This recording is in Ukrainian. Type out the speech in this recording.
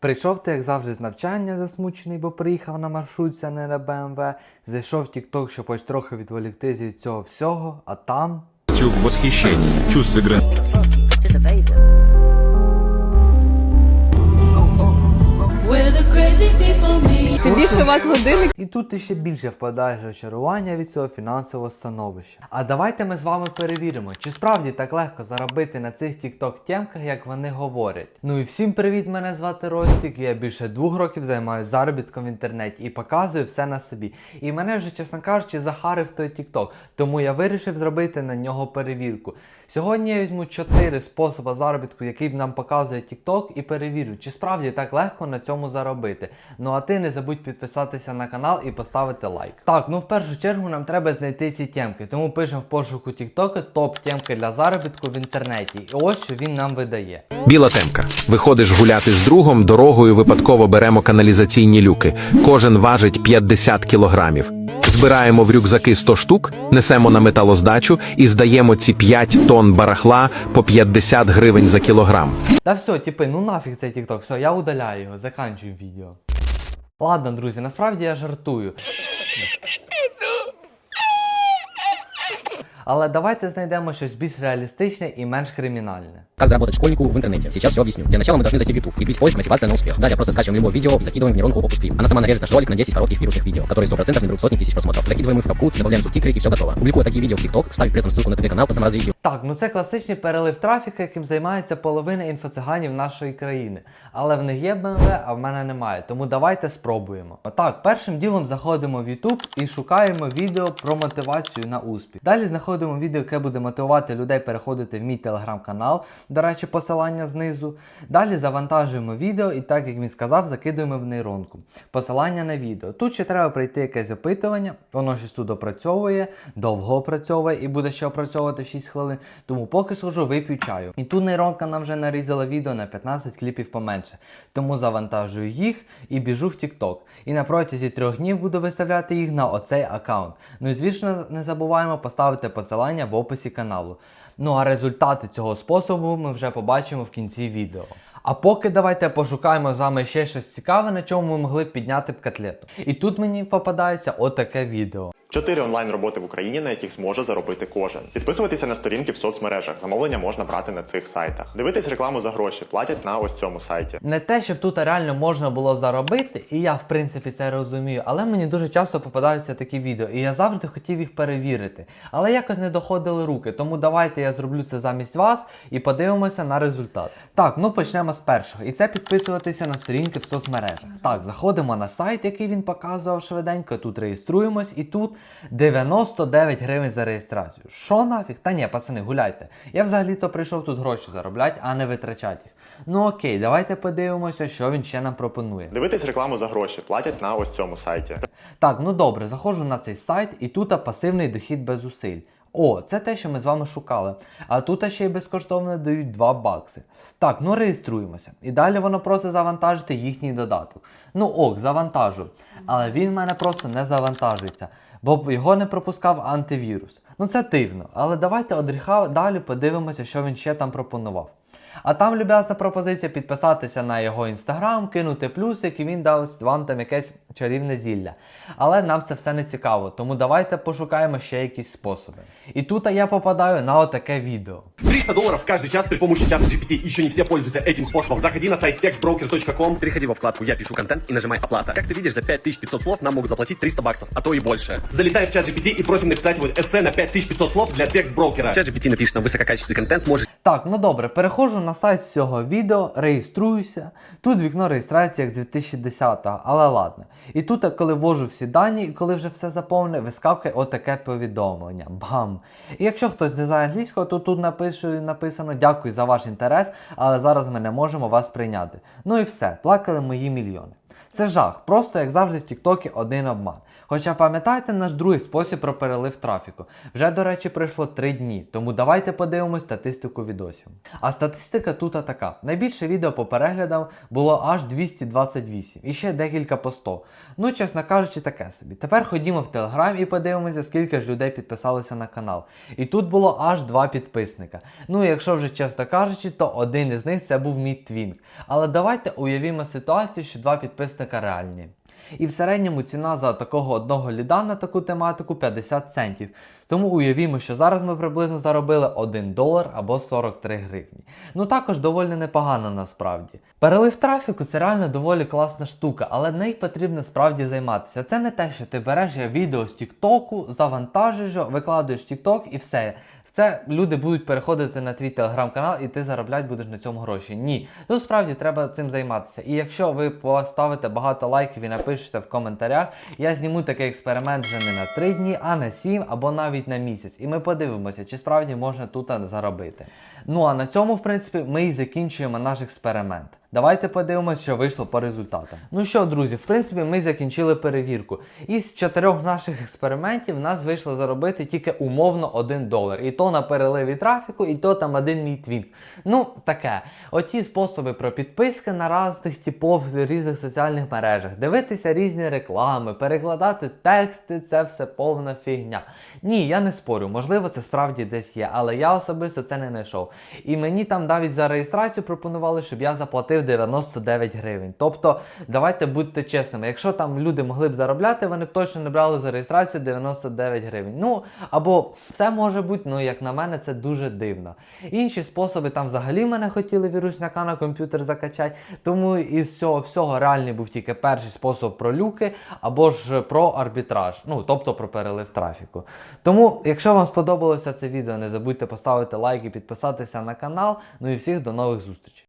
Прийшов ти, як завжди, з навчання засмучений, бо приїхав на маршрутці, а не на БМВ. Зайшов в TikTok, щоб хоч трохи відволіктись від цього всього, а там. в восхищення, чувстве грандиозности. Вас годинник. І тут ти ще більше впадаєш в очарування від цього фінансового становища. А давайте ми з вами перевіримо, чи справді так легко заробити на цих TikTok темках, як вони говорять. Ну і всім привіт! Мене звати Ростік. Я більше двох років займаюся заробітком в інтернеті і показую все на собі. І мене вже, чесно кажучи, захарив той TikTok, тому я вирішив зробити на нього перевірку. Сьогодні я візьму 4 способи заробітку, який нам показує TikTok, і перевірю, чи справді так легко на цьому заробити. Ну а ти не забудь підписатися на канал і поставити лайк. Так, ну в першу чергу нам треба знайти ці темки, тому пишемо в пошуку TikTok топ темки для заробітку в інтернеті. І ось що він нам видає. Біла темка. Виходиш гуляти з другом, дорогою випадково беремо каналізаційні люки. Кожен важить 50 кілограмів. Збираємо в рюкзаки 100 штук, несемо на металоздачу і здаємо ці 5 тонн барахла по 50 гривень за кілограм. Та все, типи, ну нафіг цей TikTok, все, я удаляю його, заканчую відео. Ладно, друзі, насправді я жартую. Але давайте знайдемо щось більш реалістичне і менш кримінальне. Как заработать школьнику в интернете? Сейчас все объясню. Для начала мы должны зайти в YouTube и бить поиск мотивация на успех. Далее просто скачиваем любое видео и закидываем в нейронку Opus 3. Она сама нарежет наш ролик на 10 коротких вирусных видео, которые 100% наберут сотни тысяч просмотров. Закидываем их в капкут, добавляем субтитры и все готово. Публикуя такие видео в TikTok, вставив при этом ссылку на ТВ-канал по саморазвитию. Так, ну це класичний перелив трафіка, яким займається половина інфоциганів нашої країни. Але в них є BMW, а в мене немає. Тому давайте спробуємо. Отак, першим ділом заходимо в YouTube і шукаємо відео про мотивацію на успіх. Далі знаходимо відео, яке буде мотивувати людей переходити в мій телеграм-канал. До речі, посилання знизу. Далі завантажуємо відео і так як він сказав, закидуємо в нейронку. Посилання на відео. Тут ще треба пройти якесь опитування, воно щось тут опрацьовує, довго опрацьовує і буде ще опрацьовувати 6 хвилин. Тому поки схожу, вип'ю чаю. І тут нейронка нам вже нарізала відео на 15 кліпів поменше. Тому завантажую їх і біжу в TikTok. І на протязі трьох днів буду виставляти їх на оцей аккаунт. Ну і звісно, не забуваємо поставити посилання в описі каналу. Ну а результати цього способу ми вже побачимо в кінці відео. А поки давайте пошукаємо з вами ще щось цікаве, на чому ми могли б підняти б котлету. І тут мені попадається отаке відео. Чотири онлайн роботи в Україні, на яких зможе заробити кожен. Підписуватися на сторінки в соцмережах. Замовлення можна брати на цих сайтах. Дивитись рекламу за гроші, платять на ось цьому сайті. Не те, щоб тут реально можна було заробити, і я в принципі це розумію, але мені дуже часто попадаються такі відео, і я завжди хотів їх перевірити. Але якось не доходили руки, тому давайте я зроблю це замість вас і подивимося на результат. Так, ну почнемо з першого. І це підписуватися на сторінки в соцмережах. Так, заходимо на сайт, який він показував швиденько. Тут реєструємось, і тут 99 гривень за реєстрацію. Що нафіг? Та ні, пацани, гуляйте. Я взагалі-то прийшов тут гроші заробляти, а не витрачати їх. Ну окей, давайте подивимося, що він ще нам пропонує. Дивитись рекламу за гроші, платять на ось цьому сайті. Так, ну добре, заходжу на цей сайт, і тут пасивний дохід без зусиль. О, це те, що ми з вами шукали. А тут ще й безкоштовно дають 2 бакси. Так, ну реєструємося. І далі воно просить завантажити їхній додаток. Ну ок, завантажу. Але він в мене просто не завантажується, бо його не пропускав антивірус. Ну це дивно, але давайте одріха далі подивимося, що він ще там пропонував. А там люб'язна пропозиція підписатися на його інстаграм, кинути плюсик, і він дасть вам там якесь чарівне зілля. Але нам це все не цікаво, тому давайте пошукаємо ще якісь способи. І тут я попадаю на отаке відео. 300 долларов каждый час при помощи чата GPT. Еще не все пользуются этим способом. Заходи на сайт textbroker.com, переходи во вкладку «Я пишу контент» и нажимай «Оплата». Как ты видишь, за 5500 слов нам могут заплатить 300 баксов, а то и больше. Залетай в чат GPT и просим написать вот эссе на 5500 слов для текст-брокера. Чат GPT напишет нам высококачественный контент, может так, ну добре, переходжу на сайт з цього відео, реєструюся. Тут вікно реєстрації як з 2010-го, але ладно. І тут, коли ввожу всі дані, і коли вже все заповнене, вискакує отаке повідомлення. Бам! І якщо хтось не знає англійського, то тут напишу, написано дякую за ваш інтерес, але зараз ми не можемо вас прийняти. Ну і все, плакали мої мільйони. Це жах, просто як завжди в Тіктокі один обман. Хоча пам'ятаєте наш другий спосіб про перелив трафіку. Вже, до речі, пройшло 3 дні, тому давайте подивимось статистику відосів. А статистика тут така: найбільше відео по переглядам було аж 228 і ще декілька по 100. Ну, чесно кажучи, таке собі. Тепер ходімо в Телеграм і подивимося, скільки ж людей підписалися на канал. І тут було аж два підписника. Ну, якщо вже чесно кажучи, то один із них це був мій твінк. Але давайте уявімо ситуацію, що два підписника реальні. І в середньому ціна за такого одного ліда на таку тематику 50 центів. Тому уявімо, що зараз ми приблизно заробили 1 долар або 43 гривні. Ну також доволі непогано насправді. Перелив трафіку це реально доволі класна штука, але нею потрібно справді займатися. Це не те, що ти береш я відео з Тіктоку, завантажуєш, викладуєш Тікток і все. Це люди будуть переходити на твій телеграм-канал і ти заробляти будеш на цьому гроші. Ні. Тут справді треба цим займатися. І якщо ви поставите багато лайків і напишете в коментарях, я зніму такий експеримент вже не на 3 дні, а на 7 або навіть на місяць. І ми подивимося, чи справді можна тут заробити. Ну а на цьому, в принципі, ми і закінчуємо наш експеримент. Давайте подивимося, що вийшло по результатам. Ну що, друзі, в принципі, ми закінчили перевірку. Із чотирьох наших експериментів нас вийшло заробити тільки умовно 1 долар. І то на переливі трафіку, і то там один мій твінк. Ну, таке. Оті способи про підписки на різних типов з різних соціальних мережах, дивитися різні реклами, перекладати тексти це все повна фігня. Ні, я не спорю, можливо, це справді десь є, але я особисто це не знайшов. І мені там навіть за реєстрацію пропонували, щоб я заплатив 99 гривень. Тобто, давайте будьте чесними, якщо там люди могли б заробляти, вони б точно не брали за реєстрацію 99 гривень. Ну, або все може бути, ну як на мене, це дуже дивно. Інші способи там взагалі мене хотіли вірусняка на комп'ютер закачати. Тому із цього всього реальний був тільки перший спосіб про люки або ж про арбітраж, ну тобто про перелив трафіку. Тому, якщо вам сподобалося це відео, не забудьте поставити лайк і підписатися на канал. Ну і всіх до нових зустрічей.